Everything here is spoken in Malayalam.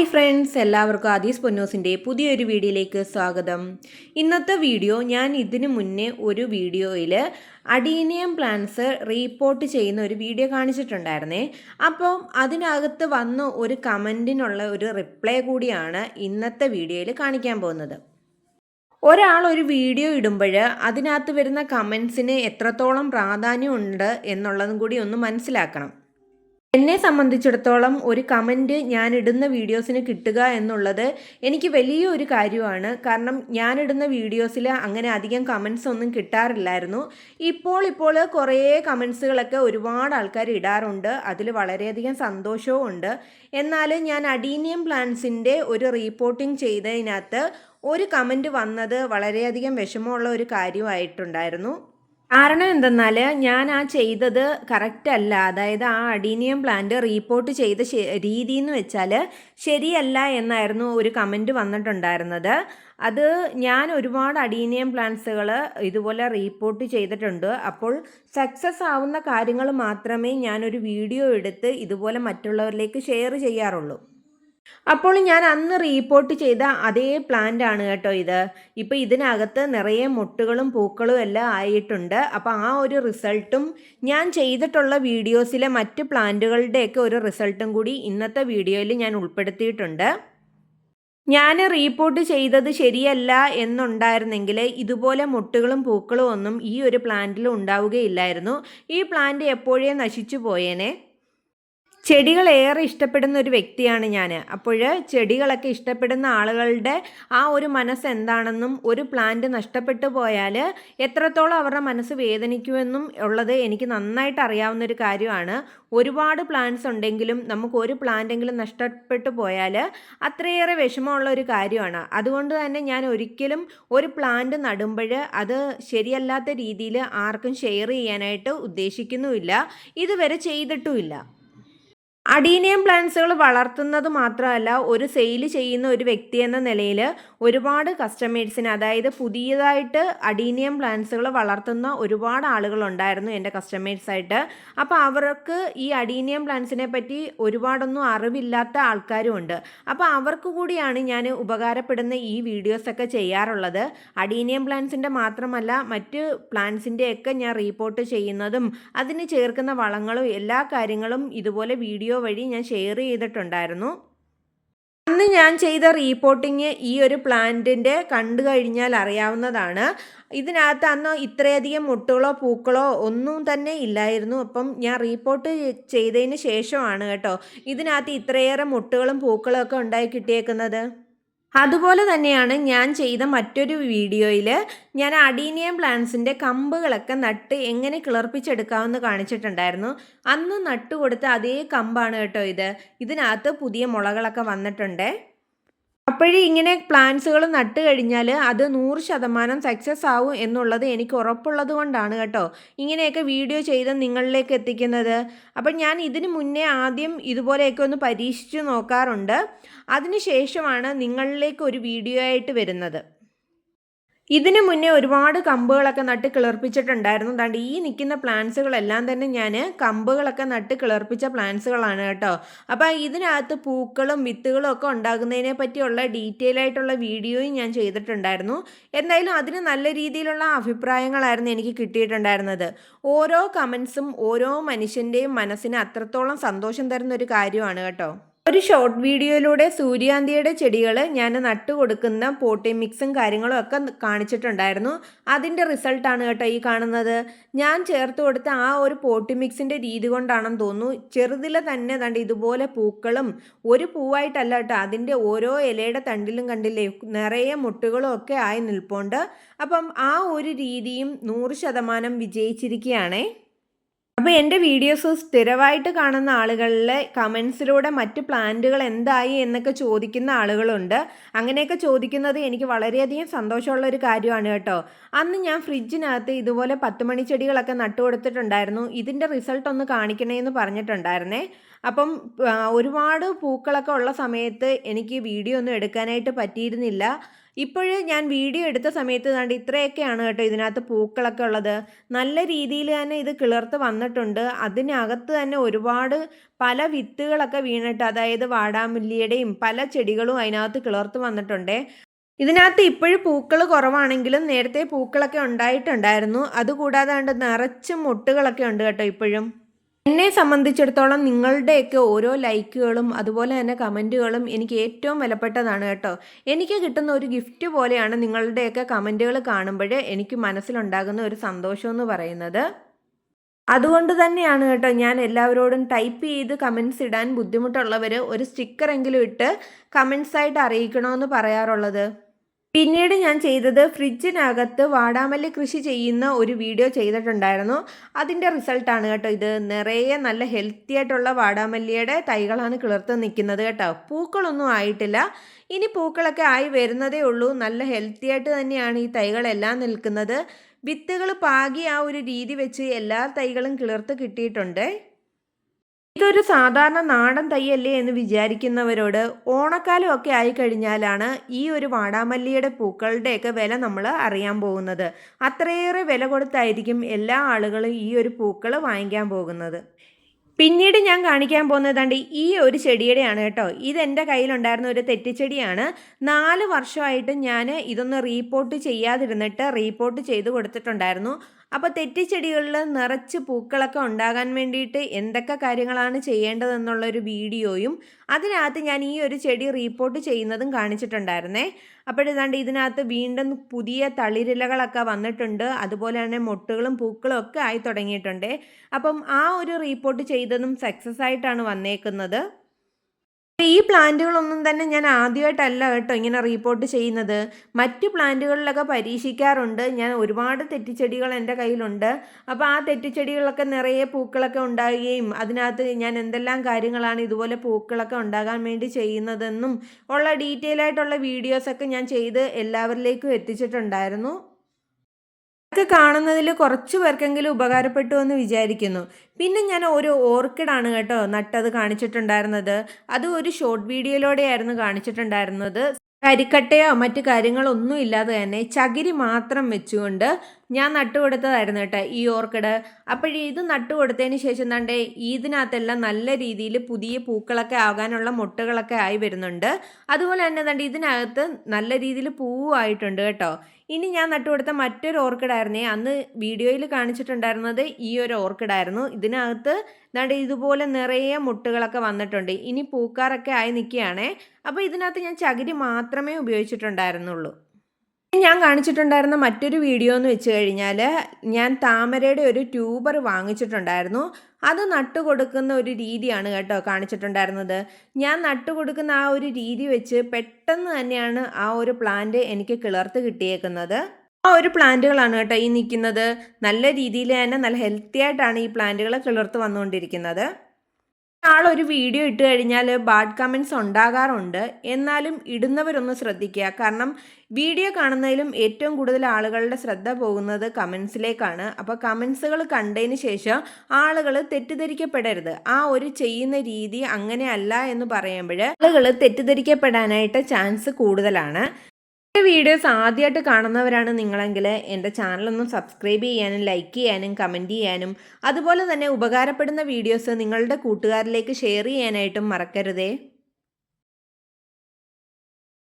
ഹായ് ഫ്രണ്ട്സ് എല്ലാവർക്കും ആദീസ് പൊന്നോസിന്റെ പുതിയൊരു വീഡിയോയിലേക്ക് സ്വാഗതം. ഇന്നത്തെ വീഡിയോ ഞാൻ ഇതിനു മുന്നേ ഒരു വീഡിയോയിൽ അഡീനിയം പ്ലാന്റ്സ് റീപ്പോർട്ട് ചെയ്യുന്ന ഒരു വീഡിയോ കാണിച്ചിട്ടുണ്ടായിരുന്നേ. അപ്പം അതിനകത്ത് വന്ന ഒരു കമന്റിനുള്ള ഒരു റിപ്ലൈ കൂടിയാണ് ഇന്നത്തെ വീഡിയോയിൽ കാണിക്കാൻ പോകുന്നത്. ഒരാൾ ഒരു വീഡിയോ ഇടുമ്പോൾ അതിനകത്ത് വരുന്ന കമൻസിന് എത്രത്തോളം പ്രാധാന്യമുണ്ട് എന്നുള്ളതും കൂടി ഒന്ന് മനസ്സിലാക്കണം. എന്നെ സംബന്ധിച്ചിടത്തോളം ഒരു കമന്റ് ഞാൻ ഇടുന്ന വീഡിയോസിന് കിട്ടുക എന്നുള്ളത് എനിക്ക് വലിയൊരു കാര്യമാണ്. കാരണം ഞാൻ ഇടുന്ന വീഡിയോസിൽ അങ്ങനെ അധികം കമൻസ് ഒന്നും കിട്ടാറില്ലായിരുന്നു. ഇപ്പോൾ ഇപ്പോൾ കുറേ കമൻസുകളൊക്കെ ഒരുപാട് ആൾക്കാർ ഇടാറുണ്ട്. അതിൽ വളരെയധികം സന്തോഷവും ഉണ്ട്. എന്നാൽ ഞാൻ അഡീനിയം പ്ലാന്റ്സിന്റെ ഒരു റീപ്പോർട്ടിംഗ് ചെയ്തതിനകത്ത് ഒരു കമന്റ് വന്നത് വളരെയധികം വിഷമമുള്ള ഒരു കാര്യമായിട്ടുണ്ടായിരുന്നു. കാരണം എന്തെന്നാൽ ഞാൻ ആ ചെയ്തത് കറക്റ്റ് അല്ല. അതായത് ആ അഡീനിയം പ്ലാന്റ് റീപ്പോർട്ട് ചെയ്ത രീതി എന്ന് വെച്ചാൽ ശരിയല്ല എന്നായിരുന്നു ഒരു കമന്റ് വന്നിട്ടുണ്ടായിരുന്നത്. അത് ഞാൻ ഒരുപാട് അഡീനിയം പ്ലാന്റ്സുകൾ ഇതുപോലെ റീപ്പോർട്ട് ചെയ്തിട്ടുണ്ട്. അപ്പോൾ സക്സസ് ആവുന്ന കാര്യങ്ങൾ മാത്രമേ ഞാനൊരു വീഡിയോ എടുത്ത് ഇതുപോലെ മറ്റുള്ളവരിലേക്ക് ഷെയർ ചെയ്യാറുള്ളൂ. അപ്പോൾ ഞാൻ അന്ന് റീപ്പോർട്ട് ചെയ്ത അതേ പ്ലാന്റ് ആണ് കേട്ടോ ഇത്. ഇപ്പോൾ ഇതിനകത്ത് നിറയെ മുട്ടുകളും പൂക്കളും എല്ലാം ആയിട്ടുണ്ട്. അപ്പോൾ ആ ഒരു റിസൾട്ടും ഞാൻ ചെയ്തിട്ടുള്ള വീഡിയോസിലെ മറ്റ് പ്ലാന്റുകളുടെയൊക്കെ ഒരു റിസൾട്ടും കൂടി ഇന്നത്തെ വീഡിയോയിൽ ഞാൻ ഉൾപ്പെടുത്തിയിട്ടുണ്ട്. ഞാൻ റീപ്പോർട്ട് ചെയ്തത് ശരിയല്ല എന്നുണ്ടായിരുന്നെങ്കിൽ ഇതുപോലെ മുട്ടുകളും പൂക്കളും ഒന്നും ഈ ഒരു പ്ലാന്റിൽ ഉണ്ടാവുകയില്ലായിരുന്നു. ഈ പ്ലാന്റ് എപ്പോഴേ നശിച്ചു പോയേനെ? ചെടികൾ ഏറെ ഇഷ്ടപ്പെടുന്ന ഒരു വ്യക്തിയാണ് ഞാൻ അപ്പോൾ ചെടികളൊക്കെ ഇഷ്ടപ്പെടുന്ന ആളുകളുടെ ആ ഒരു മനസ്സ് എന്താണെന്നും ഒരു പ്ലാന്റ് നഷ്ടപ്പെട്ടു പോയാൽ എത്രത്തോളം അവരുടെ മനസ്സ് വേദനിക്കുമെന്നും ഉള്ളത് എനിക്ക് നന്നായിട്ട് അറിയാവുന്ന ഒരു കാര്യമാണ്. ഒരുപാട് പ്ലാന്റ്സ് ഉണ്ടെങ്കിലും നമുക്ക് ഒരു പ്ലാന്റെങ്കിലും നഷ്ടപ്പെട്ടു പോയാൽ അത്രയേറെ വിഷമമുള്ള ഒരു കാര്യമാണ്. അതുകൊണ്ട് തന്നെ ഞാൻ ഒരിക്കലും ഒരു പ്ലാന്റ് നടുമ്പോൾ അത് ശരിയല്ലാത്ത രീതിയിൽ ആർക്കും ഷെയർ ചെയ്യാനായിട്ട് ഉദ്ദേശിക്കുന്നുമില്ല. ഇതുവരെ ചെയ്തിട്ടുമില്ല. അഡീനിയം പ്ലാന്റ്സുകൾ വളർത്തുന്നത് മാത്രമല്ല ഒരു സെയിൽ ചെയ്യുന്ന ഒരു വ്യക്തി എന്ന നിലയിൽ ഒരുപാട് കസ്റ്റമേഴ്സിന് അതായത് പുതിയതായിട്ട് അഡീനിയം പ്ലാന്റ്സുകൾ വളർത്തുന്ന ഒരുപാട് ആളുകളുണ്ടായിരുന്നു എന്റെ കസ്റ്റമേഴ്സായിട്ട്. അപ്പോൾ അവർക്ക് ഈ അഡീനിയം പ്ലാന്റ്സിനെ പറ്റി ഒരുപാടൊന്നും അറിവില്ലാത്ത ആൾക്കാരും ഉണ്ട്. അപ്പോൾ അവർക്ക് കൂടിയാണ് ഞാൻ ഉപകാരപ്പെടുന്ന ഈ വീഡിയോസൊക്കെ ചെയ്യാറുള്ളത്. അഡീനിയം പ്ലാന്റ്സിന്റെ മാത്രമല്ല മറ്റ് പ്ലാന്റ്സിന്റെയൊക്കെ ഞാൻ റീപ്പോർട്ട് ചെയ്യുന്നതും അതിന് ചേർക്കുന്ന വളങ്ങളും എല്ലാ കാര്യങ്ങളും ഇതുപോലെ വീഡിയോ വഴി ഞാൻ ഷെയർ ചെയ്തിട്ടുണ്ടായിരുന്നു. അന്ന് ഞാൻ ചെയ്ത റീപ്പോർട്ടിങ് ഈ ഒരു പ്ലാന്റിന്റെ കണ്ടു കഴിഞ്ഞാൽ അറിയാവുന്നതാണ്. ഇതിനകത്ത് അന്ന് ഇത്രയധികം മുട്ടുകളോ പൂക്കളോ ഒന്നും തന്നെ ഇല്ലായിരുന്നു. അപ്പം ഞാൻ റീപ്പോർട്ട് ചെയ്തതിന് ശേഷമാണ് കേട്ടോ ഇതിനകത്ത് ഇത്രയേറെ മുട്ടുകളും പൂക്കളും ഒക്കെ ഉണ്ടായി കിട്ടിയേക്കുന്നത്. അതുപോലെ തന്നെയാണ് ഞാൻ ചെയ്ത മറ്റൊരു വീഡിയോയിൽ ഞാൻ അഡീനിയം പ്ലാന്റ്സിന്റെ കമ്പുകളൊക്കെ നട്ട് എങ്ങനെ കിളർപ്പിച്ചെടുക്കാമെന്ന് കാണിച്ചിട്ടുണ്ടായിരുന്നു. അന്ന് നട്ടുകൊടുത്ത അതേ കമ്പാണ് കേട്ടോ ഇത്. ഇതിനകത്ത് പുതിയ മുളകളൊക്കെ വന്നിട്ടുണ്ട്. അപ്പോഴേ ഇങ്ങനെ പ്ലാന്റ്സുകൾ നട്ട് കഴിഞ്ഞാൽ അത് നൂറ് ശതമാനം സക്സസ് ആവും എന്നുള്ളത് എനിക്ക് ഉറപ്പുള്ളത് കൊണ്ടാണ് കേട്ടോ. ഇങ്ങനെയൊക്കെ വീഡിയോ ചെയ്ത് നിങ്ങളിലേക്ക് എത്തിക്കുന്നത്. അപ്പം ഞാൻ ഇതിന് മുന്നേ ആദ്യം ഇതുപോലെയൊക്കെ ഒന്ന് പരീക്ഷിച്ച് നോക്കാറുണ്ട്. അതിനുശേഷമാണ് നിങ്ങളിലേക്ക് ഒരു വീഡിയോ ആയിട്ട് വരുന്നത്. ഇതിന് മുന്നേ ഒരുപാട് കമ്പുകളൊക്കെ നട്ട് കിളർപ്പിച്ചിട്ടുണ്ടായിരുന്നു. അതുകൊണ്ട് ഈ നിൽക്കുന്ന പ്ലാന്റ്സുകളെല്ലാം തന്നെ ഞാൻ കമ്പുകളൊക്കെ നട്ട് കിളർപ്പിച്ച പ്ലാന്റ്സുകളാണ് കേട്ടോ. അപ്പോൾ ഇതിനകത്ത് പൂക്കളും വിത്തുകളും ഒക്കെ ഉണ്ടാകുന്നതിനെ പറ്റിയുള്ള ഡീറ്റെയിൽ ആയിട്ടുള്ള വീഡിയോയും ഞാൻ ചെയ്തിട്ടുണ്ടായിരുന്നു. എന്തായാലും അതിന് നല്ല രീതിയിലുള്ള അഭിപ്രായങ്ങളായിരുന്നു എനിക്ക് കിട്ടിയിട്ടുണ്ടായിരുന്നത്. ഓരോ കമൻസും ഓരോ മനുഷ്യന്റെയും മനസ്സിന് അത്രത്തോളം സന്തോഷം തരുന്ന ഒരു കാര്യമാണ് കേട്ടോ. ഒരു ഷോർട്ട് വീഡിയോയിലൂടെ സൂര്യാന്തിയുടെ ചെടികൾ ഞാൻ നട്ടു കൊടുക്കുന്ന പോട്ടി മിക്സും കാര്യങ്ങളും ഒക്കെ കാണിച്ചിട്ടുണ്ടായിരുന്നു. അതിന്റെ റിസൾട്ടാണ് കേട്ടോ ഈ കാണുന്നത്. ഞാൻ ചേർത്ത് കൊടുത്ത ആ ഒരു പോട്ടി മിക്സിന്റെ രീതി കൊണ്ടാണെന്ന് തോന്നുന്നു. ചെറുതിൽ തന്നെ തണ്ട് ഇതുപോലെ പൂക്കളും ഒരു പൂവായിട്ടല്ല കേട്ടോ അതിന്റെ ഓരോ ഇലയുടെ തണ്ടിലും കണ്ടില്ലേ നിറയെ മുട്ടുകളും ഒക്കെ ആയി നിൽപ്പുണ്ട്. അപ്പം ആ ഒരു രീതിയും നൂറ് ശതമാനം വിജയിച്ചിരിക്കുകയാണേ. അപ്പോൾ എന്റെ വീഡിയോസ് സ്ഥിരമായിട്ട് കാണുന്ന ആളുകളിലെ കമൻസിലൂടെ മറ്റ് പ്ലാന്റുകൾ എന്തായി എന്നൊക്കെ ചോദിക്കുന്ന ആളുകളുണ്ട്. അങ്ങനെയൊക്കെ ചോദിക്കുന്നത് എനിക്ക് വളരെയധികം സന്തോഷമുള്ള ഒരു കാര്യമാണ് കേട്ടോ. അന്ന് ഞാൻ ഫ്രിഡ്ജിനകത്ത് ഇതുപോലെ പത്ത് മണി ചെടികളൊക്കെ നട്ടുകൊടുത്തിട്ടുണ്ടായിരുന്നു ഇതിന്റെ റിസൾട്ട് ഒന്ന് കാണിക്കണേ എന്ന് പറഞ്ഞിട്ടുണ്ടായിരുന്നേ. അപ്പം ഒരുപാട് പൂക്കളൊക്കെ ഉള്ള സമയത്ത് എനിക്ക് വീഡിയോ ഒന്നും എടുക്കാനായിട്ട് പറ്റിയിരുന്നില്ല. ഇപ്പോഴ് ഞാൻ വീഡിയോ എടുത്ത സമയത്ത് കണ്ട് ഇത്രയൊക്കെയാണ് കേട്ടോ ഇതിനകത്ത് പൂക്കളൊക്കെ ഉള്ളത്. നല്ല രീതിയിൽ തന്നെ ഇത് കിളിർത്ത് വന്നിട്ടുണ്ട്. അതിനകത്ത് തന്നെ ഒരുപാട് പല വിത്തുകളൊക്കെ വീണിട്ട് അതായത് വാടാമുല്ലിയുടെയും പല ചെടികളും അതിനകത്ത് കിളിർത്ത് വന്നിട്ടുണ്ട്. ഇതിനകത്ത് ഇപ്പോഴും പൂക്കൾ കുറവാണെങ്കിലും നേരത്തെ പൂക്കളൊക്കെ ഉണ്ടായിട്ടുണ്ടായിരുന്നു. അതുകൂടാതെ കണ്ട് നിറച്ച് മുട്ടുകളൊക്കെ ഉണ്ട് കേട്ടോ ഇപ്പോഴും. എന്നെ സംബന്ധിച്ചിടത്തോളം നിങ്ങളുടെയൊക്കെ ഓരോ ലൈക്കുകളും അതുപോലെ തന്നെ കമന്റുകളും എനിക്ക് ഏറ്റവും വിലപ്പെട്ടതാണ് കേട്ടോ. എനിക്ക് കിട്ടുന്ന ഒരു ഗിഫ്റ്റ് പോലെയാണ് നിങ്ങളുടെയൊക്കെ കമന്റുകൾ കാണുമ്പോൾ എനിക്ക് മനസ്സിലുണ്ടാകുന്ന ഒരു സന്തോഷം എന്ന് പറയുന്നത്. അതുകൊണ്ട് തന്നെയാണ് കേട്ടോ ഞാൻ എല്ലാവരോടും ടൈപ്പ് ചെയ്ത് കമൻസ് ഇടാൻ ബുദ്ധിമുട്ടുള്ളവർ ഒരു സ്റ്റിക്കറെങ്കിലും ഇട്ട് കമൻസായിട്ട് അറിയിക്കണമെന്ന് പറയാറുള്ളത്. പിന്നീട് ഞാൻ ചെയ്തത് ഫ്രിഡ്ജിനകത്ത് വാടാമല്ലി കൃഷി ചെയ്യുന്ന ഒരു വീഡിയോ ചെയ്തിട്ടുണ്ടായിരുന്നു. അതിന്റെ റിസൾട്ടാണ് കേട്ടോ ഇത്. നിറയെ നല്ല ഹെൽത്തി ആയിട്ടുള്ള വാടാമല്ലിയുടെ തൈകളാണ് കിളിർത്ത് നിൽക്കുന്നത് കേട്ടോ. പൂക്കളൊന്നും ആയിട്ടില്ല. ഇനി പൂക്കളൊക്കെ ആയി വരുന്നതേ ഉള്ളൂ. നല്ല ഹെൽത്തി ആയിട്ട് തന്നെയാണ് ഈ തൈകളെല്ലാം നിൽക്കുന്നത്. വിത്തുകൾ പാകി ആ ഒരു രീതി വെച്ച് എല്ലാ തൈകളും കിളിർത്ത് കിട്ടിയിട്ടുണ്ട്. ഇതൊരു സാധാരണ നാടൻ തൈയല്ലേ എന്ന് വിചാരിക്കുന്നവരോട് ഓണക്കാലം ഒക്കെ ആയിക്കഴിഞ്ഞാലാണ് ഈ ഒരു വാടാമല്ലിയുടെ പൂക്കളുടെയൊക്കെ വില നമ്മൾ അറിയാൻ പോകുന്നത്. അത്രയേറെ വില കൊടുത്തായിരിക്കും എല്ലാ ആളുകളും ഈ ഒരു പൂക്കൾ വാങ്ങിക്കാൻ പോകുന്നത്. പിന്നീട് ഞാൻ കാണിക്കാൻ പോകുന്നതാണ്ട് ഈ ഒരു ചെടിയുടെയാണ് കേട്ടോ. ഇതെന്റെ കയ്യിലുണ്ടായിരുന്ന ഒരു തെറ്റിച്ചെടിയാണ്. നാല് വർഷമായിട്ട് ഞാൻ ഇതൊന്ന് റീപോർട്ട് ചെയ്യാതിരുന്നിട്ട് റീപോർട്ട് ചെയ്ത് കൊടുത്തിട്ടുണ്ടായിരുന്നു. അപ്പോൾ തെറ്റിച്ചെടികളിൽ നിറച്ച് പൂക്കളൊക്കെ ഉണ്ടാകാൻ വേണ്ടിയിട്ട് എന്തൊക്കെ കാര്യങ്ങളാണ് ചെയ്യേണ്ടതെന്നുള്ളൊരു വീഡിയോയും അതിനകത്ത് ഞാൻ ഈ ഒരു ചെടി റീപ്പോർട്ട് ചെയ്യുന്നതും കാണിച്ചിട്ടുണ്ടായിരുന്നേ. അപ്പോഴിതാണ്ട് ഇതിനകത്ത് വീണ്ടും പുതിയ തളിരിലകളൊക്കെ വന്നിട്ടുണ്ട്. അതുപോലെ തന്നെ മൊട്ടുകളും പൂക്കളും ഒക്കെ ആയി തുടങ്ങിയിട്ടുണ്ട്. അപ്പം ആ ഒരു റീപ്പോർട്ട് ചെയ്തതും സക്സസ് ആയിട്ടാണ് വന്നേക്കുന്നത്. ഈ പ്ലാന്റുകളൊന്നും തന്നെ ഞാൻ ആദ്യമായിട്ടല്ല കേട്ടോ ഇങ്ങനെ റീപ്പോർട്ട് ചെയ്യുന്നത്. മറ്റ് പ്ലാന്റുകളിലൊക്കെ പരീക്ഷിക്കാറുണ്ട്. ഞാൻ ഒരുപാട് തെറ്റിച്ചെടികൾ എന്റെ കയ്യിലുണ്ട്. അപ്പോൾ ആ തെറ്റിച്ചെടികളൊക്കെ നിറയെ പൂക്കളൊക്കെ ഉണ്ടാകുകയും അതിനകത്ത് ഞാൻ എന്തെല്ലാം കാര്യങ്ങളാണ് ഇതുപോലെ പൂക്കളൊക്കെ ഉണ്ടാകാൻ വേണ്ടി ചെയ്യുന്നതെന്നും ഉള്ള ഡീറ്റെയിൽ ആയിട്ടുള്ള വീഡിയോസൊക്കെ ഞാൻ ചെയ്ത് എല്ലാവരിലേക്കും എത്തിച്ചിട്ടുണ്ടായിരുന്നു. ഒക്കെ കാണുന്നതിൽ കുറച്ച് പേർക്കെങ്കിലും ഉപകാരപ്പെട്ടു എന്ന് വിചാരിക്കുന്നു. പിന്നെ ഞാൻ ഒരു ഓർക്കിഡാണ് കേട്ടോ നട്ടത് കാണിച്ചിട്ടുണ്ടായിരുന്നത്. അത് ഒരു ഷോർട്ട് വീഡിയോയിലൂടെയായിരുന്നു കാണിച്ചിട്ടുണ്ടായിരുന്നത്. കരിക്കട്ടയോ മറ്റു കാര്യങ്ങളൊന്നും ഇല്ലാതെ തന്നെ ചകിരി മാത്രം വെച്ചുകൊണ്ട് ഞാൻ നട്ടുകൊടുത്തതായിരുന്നു കേട്ടോ ഈ ഓർക്കിഡ്. അപ്പോഴേ ഇത് നട്ടുകൊടുത്തതിന് ശേഷം തന്നെ ഇതിനകത്തെല്ലാം നല്ല രീതിയിൽ പുതിയ പൂക്കളൊക്കെ ആകാനുള്ള മുട്ടകളൊക്കെ ആയി വരുന്നുണ്ട്. അതുപോലെ തന്നെ എന്താണ്ട് ഇതിനകത്ത് നല്ല രീതിയിൽ പൂവായിട്ടുണ്ട് കേട്ടോ. ഇനി ഞാൻ നട്ടുകൊടുത്ത മറ്റൊരു ഓർക്കിഡായിരുന്നേ അന്ന് വീഡിയോയിൽ കാണിച്ചിട്ടുണ്ടായിരുന്നത് ഈ ഒരു ഓർക്കിഡായിരുന്നു ഇതിനകത്ത് ദാണ്ട് ഇതുപോലെ നിറയെ മുട്ടുകളൊക്കെ വന്നിട്ടുണ്ട്. ഇനി പൂക്കാറൊക്കെ ആയി നിൽക്കുകയാണേ. അപ്പോൾ ഇതിനകത്ത് ഞാൻ ചകിരി മാത്രമേ ഉപയോഗിച്ചിട്ടുണ്ടായിരുന്നുള്ളൂ. ഞാൻ കാണിച്ചിട്ടുണ്ടായിരുന്ന മറ്റൊരു വീഡിയോ എന്ന് വെച്ച് കഴിഞ്ഞാൽ ഞാൻ താമരയുടെ ഒരു ട്യൂബർ വാങ്ങിച്ചിട്ടുണ്ടായിരുന്നു. അത് നട്ടു കൊടുക്കുന്ന ഒരു രീതിയാണ് കേട്ടോ കാണിച്ചിട്ടുണ്ടായിരുന്നത്. ഞാൻ നട്ടു കൊടുക്കുന്ന ആ ഒരു രീതി വെച്ച് പെട്ടെന്ന് തന്നെയാണ് ആ ഒരു പ്ലാന്റ് എനിക്ക് കിളർത്ത് കിട്ടിയേക്കുന്നത്. ആ ഒരു പ്ലാന്റുകളാണ് കേട്ടോ ഈ നിൽക്കുന്നത്. നല്ല രീതിയിൽ തന്നെ നല്ല ഹെൽത്തി ആയിട്ടാണ് ഈ പ്ലാന്റുകൾ കിളർത്ത് വന്നുകൊണ്ടിരിക്കുന്നത്. ആളൊരു വീഡിയോ ഇട്ട് കഴിഞ്ഞാൽ ബാഡ് കമൻസ് ഉണ്ടാകാറുണ്ട്. എന്നാലും ഇടുന്നവരൊന്ന് ശ്രദ്ധിക്കുക. കാരണം വീഡിയോ കാണുന്നതിലും ഏറ്റവും കൂടുതൽ ആളുകളുടെ ശ്രദ്ധ പോകുന്നത് കമൻസിലേക്കാണ് അപ്പോൾ കമൻസുകൾ കണ്ടതിന് ശേഷം ആളുകൾ തെറ്റിദ്ധരിക്കപ്പെടരുത്. ആ ഒരു ചെയ്യുന്ന രീതി അങ്ങനെയല്ല എന്ന് പറയുമ്പോൾ ആളുകൾ തെറ്റിദ്ധരിക്കപ്പെടാനായിട്ട് ചാൻസ് കൂടുതലാണ്. എന്റെ വീഡിയോസ് ആദ്യമായിട്ട് കാണുന്നവരാണ് നിങ്ങളെങ്കിൽ എന്റെ ചാനലൊന്ന് സബ്സ്ക്രൈബ് ചെയ്യാനും ലൈക്ക് ചെയ്യാനും കമന്റ് ചെയ്യാനും അതുപോലെ തന്നെ ഉപകാരപ്പെടുന്ന വീഡിയോസ് നിങ്ങളുടെ കൂട്ടുകാരിലേക്ക് ഷെയർ ചെയ്യാനായിട്ടും മറക്കരുതേ.